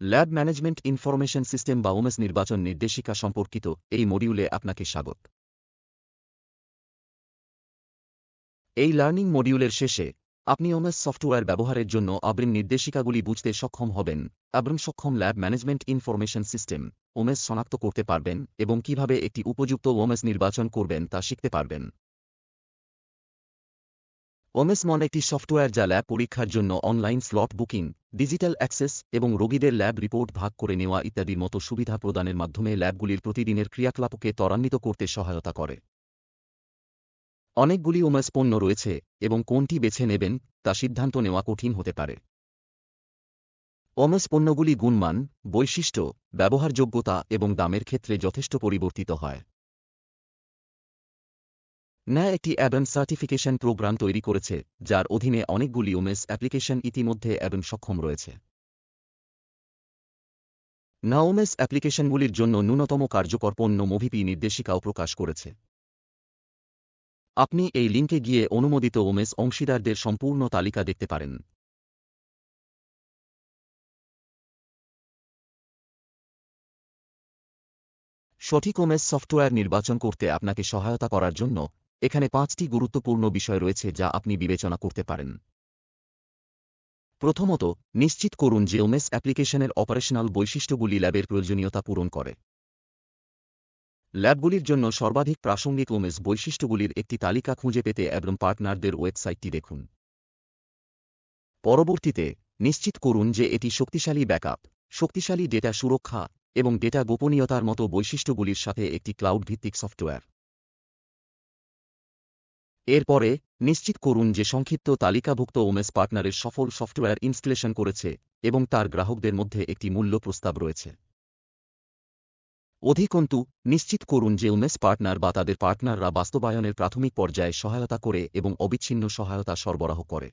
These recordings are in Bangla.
ল্যাব ম্যানেজমেন্ট ইনফরমেশন সিস্টেম বা ওমেস নির্বাচন নির্দেশিকা সম্পর্কিত এই মডিউলে আপনাকে স্বাগত। এই লার্নিং মডিউলের শেষে আপনি ওমেস সফটওয়্যার ব্যবহারের জন্য আব্রিম নির্দেশিকাগুলি বুঝতে সক্ষম হবেন। আব্রিম সক্ষম ল্যাব ম্যানেজমেন্ট ইনফরমেশন সিস্টেম ওমেস শনাক্ত করতে পারবেন এবং কীভাবে একটি উপযুক্ত ওমেস নির্বাচন করবেন তা শিখতে পারবেন। ওমেস মন একটি সফটওয়্যার যা ল্যাব পরীক্ষার জন্য online slot booking, digital access এবং রোগীদের ল্যাব রিপোর্ট ভাগ করে নেওয়া ইত্যাদির মতো সুবিধা প্রদানের মাধ্যমে ল্যাবগুলির প্রতিদিনের ক্রিয়াকলাপকে ত্বরান্বিত করতে সহায়তা করে। অনেকগুলি ওমেস পণ্য রয়েছে এবং কোনটি বেছে নেবেন তা সিদ্ধান্ত নেওয়া কঠিন হতে পারে। ওমেস পণ্যগুলি গুণমান, বৈশিষ্ট্য, ব্যবহারযোগ্যতা এবং দামের ক্ষেত্রে যথেষ্ট পরিবর্তিত হয়। ন্যায় একটি অ্যাবেন সার্টিফিকেশন প্রোগ্রাম তৈরি করেছে, যার অধীনে অনেকগুলি ওমেস অ্যাপ্লিকেশন ইতিমধ্যে অ্যাবেন সক্ষম রয়েছে। নাওমেস অ্যাপ্লিকেশনগুলির জন্য ন্যূনতম কার্যকর পণ্য মোভিপি নির্দেশিকাও প্রকাশ করেছে। আপনি এই লিঙ্কে গিয়ে অনুমোদিত ওমেস অংশীদারদের সম্পূর্ণ তালিকা দেখতে পারেন। সঠিক ওমেস সফটওয়্যার নির্বাচন করতে আপনাকে সহায়তা করার জন্য এখানে পাঁচটি গুরুত্বপূর্ণ বিষয় রয়েছে যা আপনি বিবেচনা করতে পারেন। প্রথমত, নিশ্চিত করুন যে ওমেস অ্যাপ্লিকেশনের অপারেশনাল বৈশিষ্ট্যগুলি ল্যাবের প্রয়োজনীয়তা পূরণ করে। ল্যাবগুলির জন্য সর্বাধিক প্রাসঙ্গিক ওমেস বৈশিষ্ট্যগুলির একটি তালিকা খুঁজে পেতে এবং পার্টনারদের ওয়েবসাইটটি দেখুন। পরবর্তীতে, নিশ্চিত করুন যে এটি শক্তিশালী ব্যাকআপ, শক্তিশালী ডেটা সুরক্ষা এবং ডেটা গোপনীয়তার মতো বৈশিষ্ট্যগুলির সাথে একটি ক্লাউড ভিত্তিক সফটওয়্যার। এরপরে, নিশ্চিত করুন যে সংক্ষিপ্ত তালিকাভুক্ত ওমেস পার্টনারের সফল সফটওয়্যার ইনস্টলেশন করেছে এবং তার গ্রাহকদের মধ্যে একটি মূল্য প্রস্তাব রয়েছে। অধিকন্তু, নিশ্চিত করুন যে ওমেস পার্টনার বা তাদের পার্টনাররা বাস্তবায়নের প্রাথমিক পর্যায়ে সহায়তা করে এবং অবিচ্ছিন্ন সহায়তা সরবরাহ করে।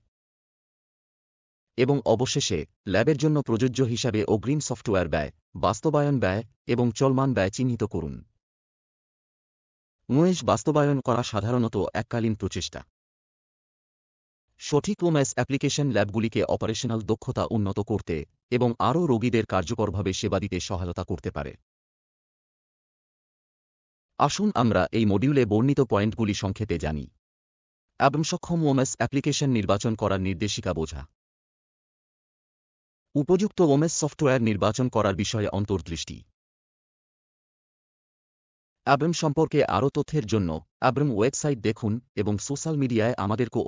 এবং অবশেষে, ল্যাবের জন্য প্রযোজ্য হিসাবে অগ্রিম সফটওয়্যার ব্যয়, বাস্তবায়ন ব্যয় এবং চলমান ব্যয় চিহ্নিত করুন। ওমেস বাস্তবায়ন করা সাধারণত এককালীন প্রচেষ্টা। সঠিক ওমেস অ্যাপ্লিকেশন ল্যাবগুলিকে অপারেশনাল দক্ষতা উন্নত করতে এবং আরও রোগীদের কার্যকরভাবে সেবা দিতে সহায়তা করতে পারে। আসুন আমরা এই মডিউলে বর্ণিত পয়েন্টগুলি সংক্ষেপে জানি। এবং সক্ষম ওমেস অ্যাপ্লিকেশন নির্বাচন করার নির্দেশিকা বোঝা। উপযুক্ত ওমেস সফটওয়্যার নির্বাচন করার বিষয়ে অন্তর্দৃষ্টি। অ্যাব্রম সম্পর্কে আরও তথ্যের জন্য অ্যাব্রম ওয়েবসাইট দেখুন এবং সোশ্যাল মিডিয়ায় আমাদেরকে